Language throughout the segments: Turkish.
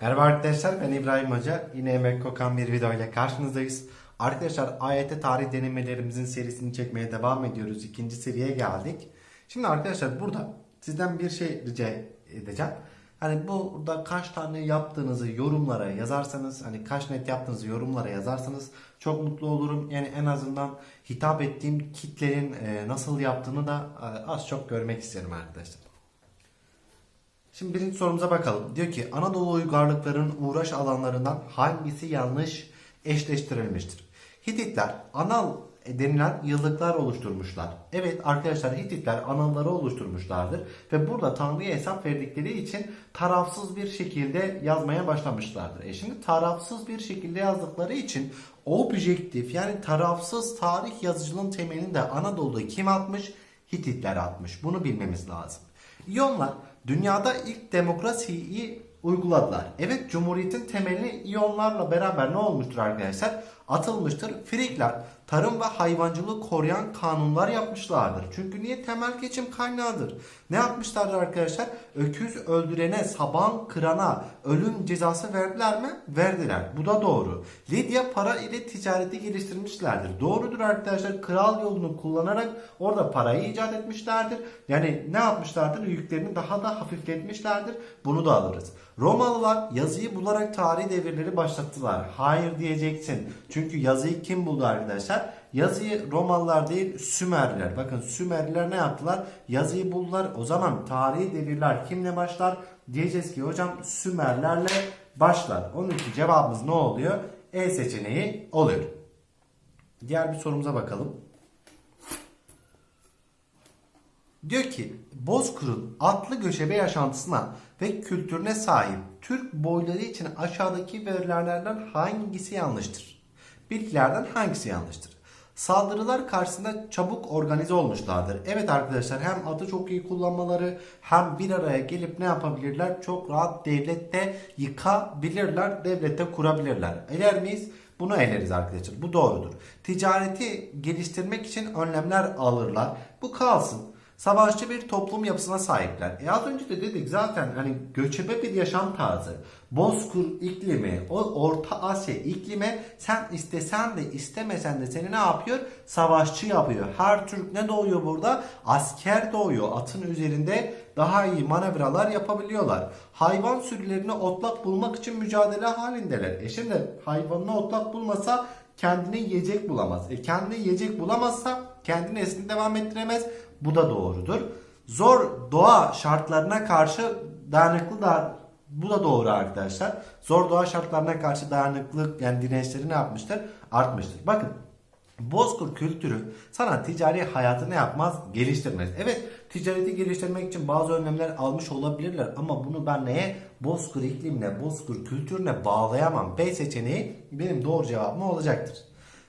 Merhaba arkadaşlar ben İbrahim Hoca. Yine emek kokan bir video ile karşınızdayız. Arkadaşlar AYT tarih denemelerimizin serisini çekmeye devam ediyoruz. İkinci seriye geldik. Şimdi arkadaşlar burada sizden bir şey rica edeceğim. Hani burada kaç tane yaptığınızı yorumlara yazarsanız hani kaç net yaptığınızı yorumlara yazarsanız çok mutlu olurum. Yani en azından hitap ettiğim kitlerin e, nasıl yaptığını da e, az çok görmek isterim arkadaşlar. Şimdi birinci sorumuza bakalım. Diyor ki Anadolu uygarlıklarının uğraş alanlarından hangisi yanlış eşleştirilmiştir? Hititler anal denilen yıllıklar oluşturmuşlar. Evet arkadaşlar Hititler analları oluşturmuşlardır ve burada Tanrı'ya hesap verdikleri için tarafsız bir şekilde yazmaya başlamışlardır. E şimdi tarafsız bir şekilde yazdıkları için objektif yani tarafsız tarih yazıcılığın temelini de Anadolu'da kim atmış? Hititler atmış. Bunu bilmemiz lazım. İyonlar dünyada ilk demokrasiyi uyguladılar. Evet Cumhuriyet'in temelini İyonlarla beraber ne olmuştur arkadaşlar? Atılmıştır. Frikler tarım ve hayvancılığı koruyan kanunlar yapmışlardır. Çünkü niye? Temel geçim kaynağıdır. Ne yapmışlardır arkadaşlar? Öküz öldürene, saban kırana ölüm cezası verdiler mi? Verdiler. Bu da doğru. Lidya para ile ticareti geliştirmişlerdir. Doğrudur arkadaşlar. Kral yolunu kullanarak orada parayı icat etmişlerdir. Yani ne yapmışlardır? Yüklerini daha da hafifletmişlerdir. Bunu da alırız. Romalılar yazıyı bularak tarihi devirleri başlattılar. Hayır diyeceksin. Çünkü yazıyı kim buldu arkadaşlar? Yazıyı Romalılar değil Sümerliler. Bakın Sümerliler ne yaptılar? Yazıyı buldular. O zaman tarihi devirler kimle başlar? Diyeceğiz ki hocam Sümerlerle başlar. Onun için cevabımız ne oluyor? E seçeneği oluyor. Diğer bir sorumuza bakalım. Diyor ki Bozkır'ın atlı göçebe yaşantısına ve kültürüne sahip Türk boyları için aşağıdaki verilerden hangisi yanlıştır? Bilgilerden hangisi yanlıştır? Saldırılar karşısında çabuk organize olmuşlardır. Evet arkadaşlar hem atı çok iyi kullanmaları hem bir araya gelip ne yapabilirler? Çok rahat devlette yıkabilirler, devlette kurabilirler. Eler miyiz? Bunu eleriz arkadaşlar. Bu doğrudur. Ticareti geliştirmek için önlemler alırlar. Bu kalsın. Savaşçı bir toplum yapısına sahipler. E az önce de dedik zaten hani göçebe bir yaşam tarzı. Bozkır iklimi, o Orta Asya iklimi sen istesen de istemesen de seni ne yapıyor? Savaşçı yapıyor. Her Türk ne doğuyor burada? Asker doğuyor. Atın üzerinde daha iyi manevralar yapabiliyorlar. Hayvan sürülerini otlak bulmak için mücadele halindeler. E şimdi hayvanını otlak bulmasa kendine yiyecek bulamaz. E kendine yiyecek bulamazsa kendini neslini devam ettiremez. Bu da doğrudur. Zor doğa şartlarına karşı dayanıklı da bu da doğru arkadaşlar. Zor doğa şartlarına karşı dayanıklılık yani dirençleri ne yapmıştır? Artmıştır. Bakın Bozkır kültürü sana ticari hayatı ne yapmaz? Geliştirmez. Evet ticareti geliştirmek için bazı önlemler almış olabilirler ama bunu ben neye? Bozkır iklimine, Bozkır kültürüne bağlayamam. B seçeneği benim doğru cevabım olacaktır.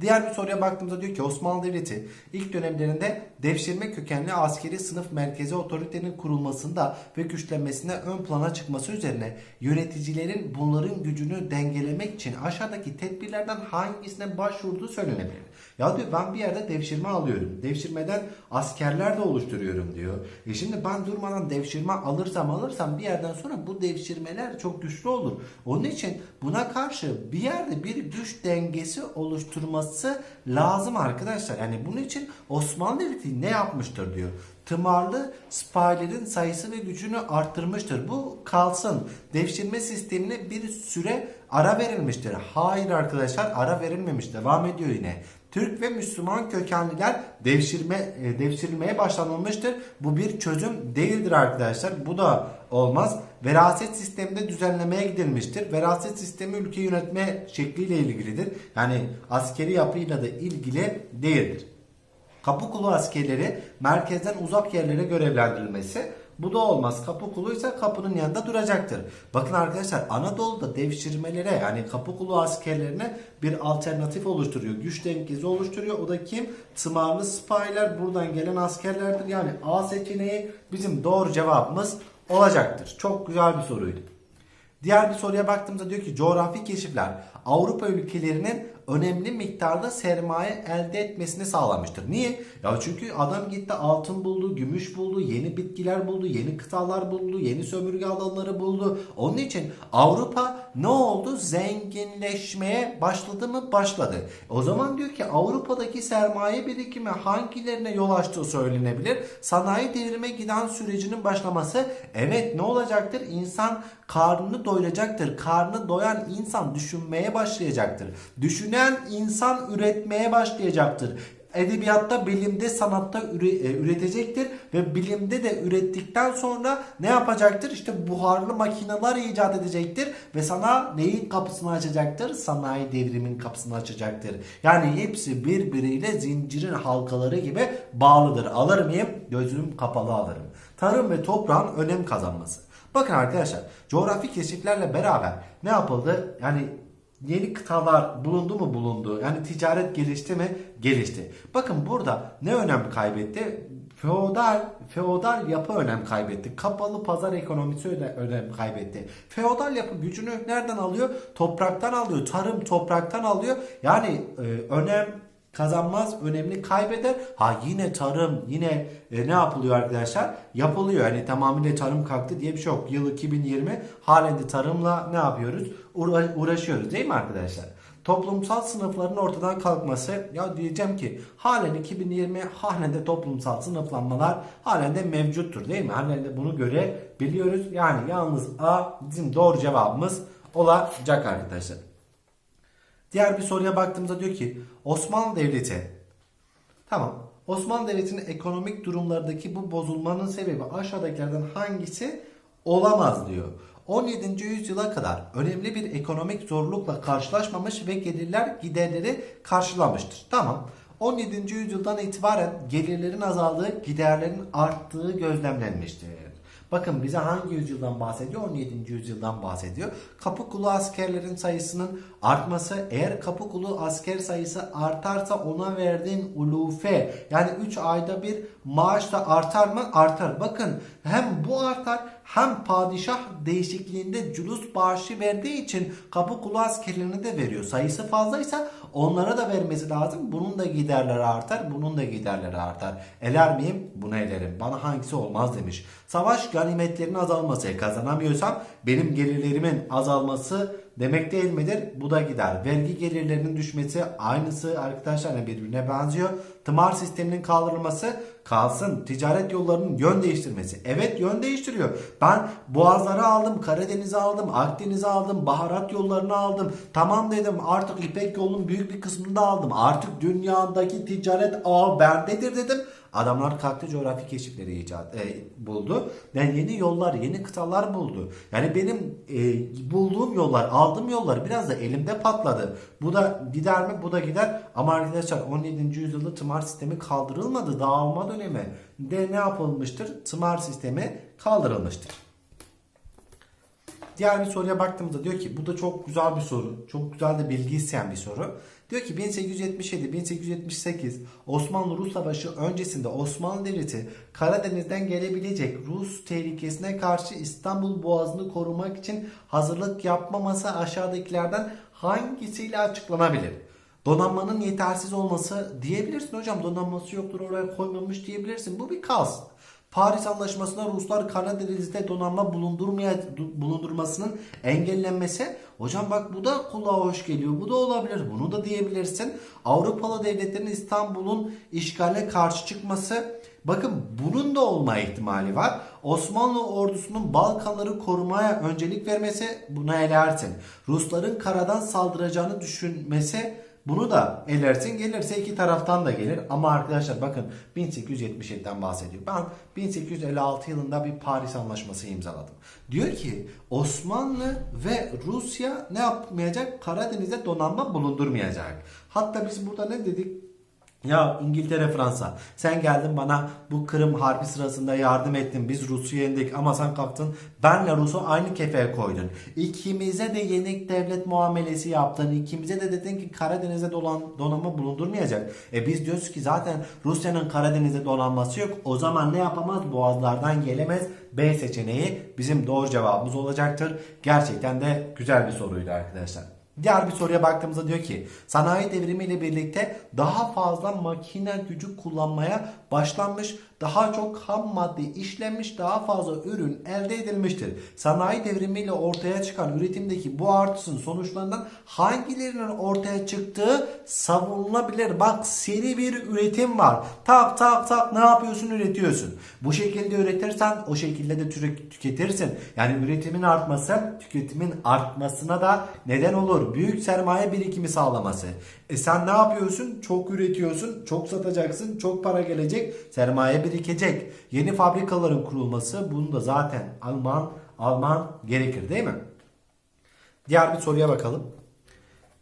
Diğer bir soruya baktığımızda diyor ki Osmanlı Devleti ilk dönemlerinde devşirme kökenli askeri sınıf merkezi otoritenin kurulmasında ve güçlenmesinde ön plana çıkması üzerine yöneticilerin bunların gücünü dengelemek için aşağıdaki tedbirlerden hangisine başvurduğu söylenebilir. Ya diyor ben bir yerde devşirme alıyorum. Devşirmeden askerler de oluşturuyorum diyor. E şimdi ben durmadan devşirme alırsam alırsam bir yerden sonra bu devşirmeler çok güçlü olur. Onun için buna karşı bir yerde bir güç dengesi oluşturması lazım arkadaşlar. Yani bunun için Osmanlı Devleti ne yapmıştır diyor. Tımarlı spylerin sayısı ve gücünü arttırmıştır. Bu kalsın. Devşirme sistemine bir süre ara verilmiştir. Hayır arkadaşlar ara verilmemiş. Devam ediyor yine. Türk ve Müslüman kökenliler devşirme e, devşirilmeye başlanılmıştır. Bu bir çözüm değildir arkadaşlar. Bu da olmaz. Veraset sisteminde düzenlemeye gidilmiştir. Veraset sistemi ülke yönetme şekliyle ilgilidir. Yani askeri yapıyla da ilgili değildir. Kapı kulu askerleri merkezden uzak yerlere görevlendirilmesi. Bu da olmaz. Kapı kuluysa kapının yanında duracaktır. Bakın arkadaşlar Anadolu'da devşirmelere yani kapı kulu askerlerine bir alternatif oluşturuyor. Güç dengesi oluşturuyor. O da kim? Tımarlı spaylar buradan gelen askerlerdir. Yani A seçeneği bizim doğru cevabımız olacaktır. Çok güzel bir soruydu. Diğer bir soruya baktığımızda diyor ki coğrafi keşifler Avrupa ülkelerinin önemli miktarda sermaye elde etmesini sağlamıştır. Niye? Ya çünkü adam gitti altın buldu, gümüş buldu, yeni bitkiler buldu, yeni kıtalar buldu, yeni sömürge alanları buldu. Onun için Avrupa ne oldu? Zenginleşmeye başladı mı? Başladı. O zaman diyor ki Avrupa'daki sermaye birikimi hangilerine yol açtığı söylenebilir? Sanayi devrime giden sürecinin başlaması evet ne olacaktır? İnsan karnını doyuracaktır. Karnı doyan insan düşünmeye başlayacaktır. Düşünen insan üretmeye başlayacaktır edebiyatta, bilimde, sanatta e, üretecektir ve bilimde de ürettikten sonra ne yapacaktır? İşte buharlı makineler icat edecektir ve sana neyin kapısını açacaktır? Sanayi devrimin kapısını açacaktır. Yani hepsi birbiriyle zincirin halkaları gibi bağlıdır. Alır mıyım? Gözüm kapalı alırım. Tarım ve toprağın önem kazanması. Bakın arkadaşlar coğrafi keşiflerle beraber ne yapıldı? Yani yeni kıtalar bulundu mu bulundu. Yani ticaret gelişti mi gelişti. Bakın burada ne önem kaybetti? Feodal feodal yapı önem kaybetti. Kapalı pazar ekonomisi öne- önem kaybetti. Feodal yapı gücünü nereden alıyor? Topraktan alıyor. Tarım topraktan alıyor. Yani e, önem kazanmaz, önemli kaybeder. Ha yine tarım, yine e, ne yapılıyor arkadaşlar? Yapılıyor. Yani tamamıyla tarım kalktı diye bir şey yok. Yıl 2020 halen de tarımla ne yapıyoruz? Uğra- uğraşıyoruz değil mi arkadaşlar? Toplumsal sınıfların ortadan kalkması ya diyeceğim ki halen 2020 halen de toplumsal sınıflanmalar halen de mevcuttur değil mi? Halen de bunu görebiliyoruz. Yani yalnız A bizim doğru cevabımız olacak arkadaşlar. Diğer bir soruya baktığımızda diyor ki Osmanlı Devleti tamam Osmanlı Devleti'nin ekonomik durumlardaki bu bozulmanın sebebi aşağıdakilerden hangisi olamaz diyor. 17. yüzyıla kadar önemli bir ekonomik zorlukla karşılaşmamış ve gelirler giderleri karşılamıştır. Tamam. 17. yüzyıldan itibaren gelirlerin azaldığı, giderlerin arttığı gözlemlenmiştir. Bakın bize hangi yüzyıldan bahsediyor? 17. yüzyıldan bahsediyor. Kapıkulu askerlerin sayısının artması eğer Kapıkulu asker sayısı artarsa ona verdiğin ulufe yani 3 ayda bir maaş da artar mı? Artar. Bakın hem bu artar hem padişah değişikliğinde cülus bağışı verdiği için Kapıkulu askerlerine de veriyor. Sayısı fazlaysa onlara da vermesi lazım. Bunun da giderleri artar. Bunun da giderleri artar. Eler miyim? Bunu elerim. Bana hangisi olmaz demiş. Savaş ganimetlerinin azalması. Kazanamıyorsam benim gelirlerimin azalması demek değil midir? Bu da gider. Vergi gelirlerinin düşmesi aynısı arkadaşlar birbirine benziyor. Tımar sisteminin kaldırılması kalsın. Ticaret yollarının yön değiştirmesi. Evet yön değiştiriyor. Ben Boğazları aldım, Karadeniz'i aldım, Akdeniz'i aldım, baharat yollarını aldım. Tamam dedim artık İpek yolunun büyük bir kısmını da aldım. Artık dünyadaki ticaret ağı bendedir dedim. Adamlar kalktı coğrafi keşifleri icat e, buldu. Yani yeni yollar, yeni kıtalar buldu. Yani benim e, bulduğum yollar, aldığım yollar biraz da elimde patladı. Bu da gider mi? Bu da gider. Ama arkadaşlar 17. yüzyılda tımar sistemi kaldırılmadı. Dağılma dönemi de ne yapılmıştır? Tımar sistemi kaldırılmıştır. Diğer bir soruya baktığımızda diyor ki bu da çok güzel bir soru. Çok güzel de bilgi isteyen bir soru. Diyor ki 1877-1878 Osmanlı-Rus Savaşı öncesinde Osmanlı Devleti Karadeniz'den gelebilecek Rus tehlikesine karşı İstanbul Boğazı'nı korumak için hazırlık yapmaması aşağıdakilerden hangisiyle açıklanabilir? Donanmanın yetersiz olması diyebilirsin hocam donanması yoktur oraya koymamış diyebilirsin. Bu bir kas. Paris Anlaşması'nda Ruslar Karadeniz'de donanma bulundurmaya bulundurmasının engellenmesi. Hocam bak bu da kulağa hoş geliyor. Bu da olabilir. Bunu da diyebilirsin. Avrupalı devletlerin İstanbul'un işgale karşı çıkması. Bakın bunun da olma ihtimali var. Osmanlı ordusunun Balkanları korumaya öncelik vermesi buna elersin. Rusların karadan saldıracağını düşünmesi bunu da elersin gelirse iki taraftan da gelir. Ama arkadaşlar bakın 1877'den bahsediyor. Ben 1856 yılında bir Paris Anlaşması imzaladım. Diyor ki Osmanlı ve Rusya ne yapmayacak? Karadeniz'de donanma bulundurmayacak. Hatta biz burada ne dedik? Ya İngiltere, Fransa sen geldin bana bu Kırım Harbi sırasında yardım ettin. Biz Rus'u yendik ama sen kalktın benle Rus'u aynı kefeye koydun. İkimize de yenik devlet muamelesi yaptın. İkimize de dedin ki Karadeniz'de dolan, donanma bulundurmayacak. E biz diyoruz ki zaten Rusya'nın Karadeniz'de donanması yok. O zaman ne yapamaz? Boğazlardan gelemez. B seçeneği bizim doğru cevabımız olacaktır. Gerçekten de güzel bir soruydu arkadaşlar. Diğer bir soruya baktığımızda diyor ki sanayi devrimiyle birlikte daha fazla makine gücü kullanmaya başlanmış, daha çok ham madde işlenmiş, daha fazla ürün elde edilmiştir. Sanayi devrimiyle ortaya çıkan üretimdeki bu artışın sonuçlarından hangilerinin ortaya çıktığı savunulabilir. Bak seri bir üretim var. Tak tak tak ne yapıyorsun üretiyorsun. Bu şekilde üretirsen o şekilde de tüketirsin. Yani üretimin artması tüketimin artmasına da neden olur. Büyük sermaye birikimi sağlaması. E sen ne yapıyorsun? Çok üretiyorsun, çok satacaksın, çok para gelecek, sermaye birikecek. Yeni fabrikaların kurulması bunu da zaten Alman Alman gerekir değil mi? Diğer bir soruya bakalım.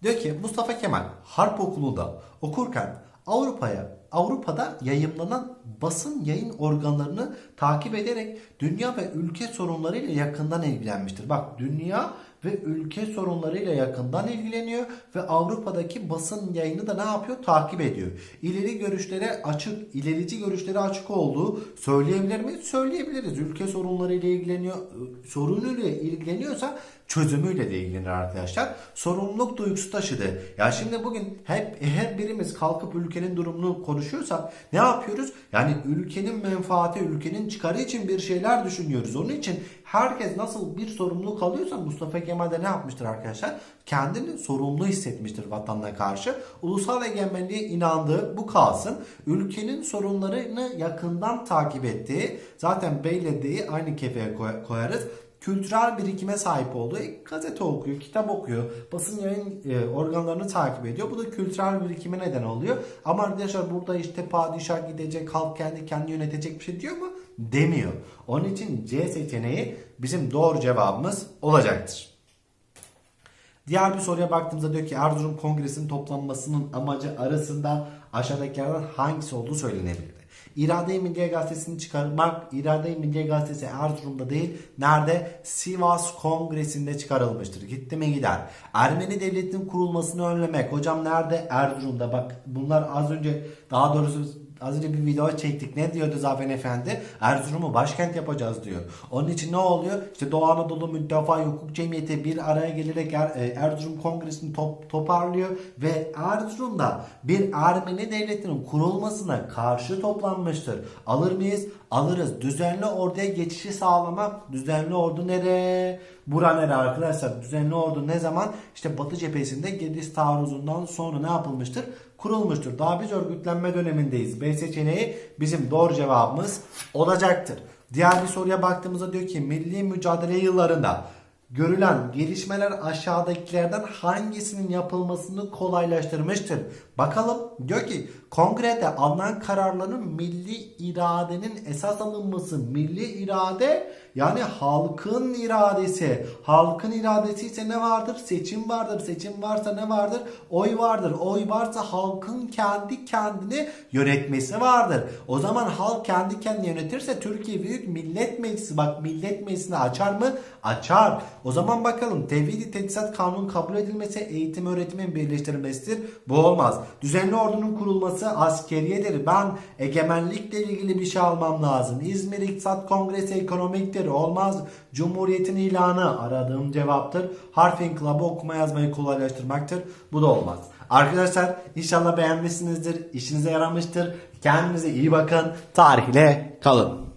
Diyor ki Mustafa Kemal Harp Okulu'nda okurken Avrupa'ya Avrupa'da yayımlanan basın yayın organlarını takip ederek dünya ve ülke sorunlarıyla yakından ilgilenmiştir. Bak dünya ve ülke sorunlarıyla yakından ilgileniyor ve Avrupa'daki basın yayını da ne yapıyor? Takip ediyor. İleri görüşlere açık, ilerici görüşlere açık olduğu söyleyebilir mi? Söyleyebiliriz. Ülke sorunlarıyla ilgileniyor. Sorunuyla ilgileniyorsa çözümüyle de ilgilenir arkadaşlar. Sorumluluk duygusu taşıdı. Ya şimdi bugün hep her birimiz kalkıp ülkenin durumunu konuşuyorsak ne yapıyoruz? Yani ülkenin menfaati, ülkenin çıkarı için bir şeyler düşünüyoruz. Onun için herkes nasıl bir sorumluluk alıyorsa Mustafa Kemal de ne yapmıştır arkadaşlar? Kendini sorumlu hissetmiştir vatanına karşı. Ulusal egemenliğe inandığı bu kalsın. Ülkenin sorunlarını yakından takip ettiği zaten beylediği aynı kefeye koy- koyarız kültürel birikime sahip olduğu e, gazete okuyor, kitap okuyor, basın yayın e, organlarını takip ediyor. Bu da kültürel birikime neden oluyor. Ama arkadaşlar burada işte padişah gidecek, halk kendi kendini yönetecek bir şey diyor mu? Demiyor. Onun için C seçeneği bizim doğru cevabımız olacaktır. Diğer bir soruya baktığımızda diyor ki Erzurum Kongresi'nin toplanmasının amacı arasında aşağıdakilerden hangisi olduğu söylenebilir? İrade-i Milliye Gazetesi'ni çıkarmak, İrade-i Milliye Gazetesi Erzurum'da değil, nerede? Sivas Kongresi'nde çıkarılmıştır. Gitti mi gider. Ermeni devletinin kurulmasını önlemek. Hocam nerede? Erzurum'da. Bak bunlar az önce, daha doğrusu Az önce bir video çektik. Ne diyordu Zafer Efendi? Erzurum'u başkent yapacağız diyor. Onun için ne oluyor? İşte Doğu Anadolu Müdafaa Hukuk Cemiyeti bir araya gelerek Er- e, Erzurum Kongresi'ni top- toparlıyor ve Erzurum'da bir Ermeni devletinin kurulmasına karşı toplanmıştır. Alır mıyız? Alırız. Düzenli orduya geçişi sağlamak. Düzenli ordu nereye? Bura nere arkadaşlar? Düzenli ordu ne zaman? İşte Batı cephesinde Gediz taarruzundan sonra ne yapılmıştır? Kurulmuştur. Daha biz örgütlenme dönemindeyiz. B seçeneği bizim doğru cevabımız olacaktır. Diğer bir soruya baktığımızda diyor ki milli mücadele yıllarında görülen gelişmeler aşağıdakilerden hangisinin yapılmasını kolaylaştırmıştır? Bakalım diyor ki kongrede alınan kararların milli iradenin esas alınması milli irade yani halkın iradesi. Halkın iradesi ise ne vardır? Seçim vardır. Seçim varsa ne vardır? Oy vardır. Oy varsa halkın kendi kendini yönetmesi vardır. O zaman halk kendi kendini yönetirse Türkiye Büyük Millet Meclisi bak Millet Meclisi'ni açar mı? Açar. O zaman bakalım tevhidi tedrisat kanun kabul edilmesi eğitim öğretimin birleştirilmesidir. Bu olmaz. Düzenli ordunun kurulması askeriyedir. Ben egemenlikle ilgili bir şey almam lazım. İzmir İktisat Kongresi ekonomiktir. Olmaz. Cumhuriyetin ilanı aradığım cevaptır. Harf inkılabı okuma yazmayı kolaylaştırmaktır. Bu da olmaz. Arkadaşlar inşallah beğenmişsinizdir. İşinize yaramıştır. Kendinize iyi bakın. Tarihle kalın.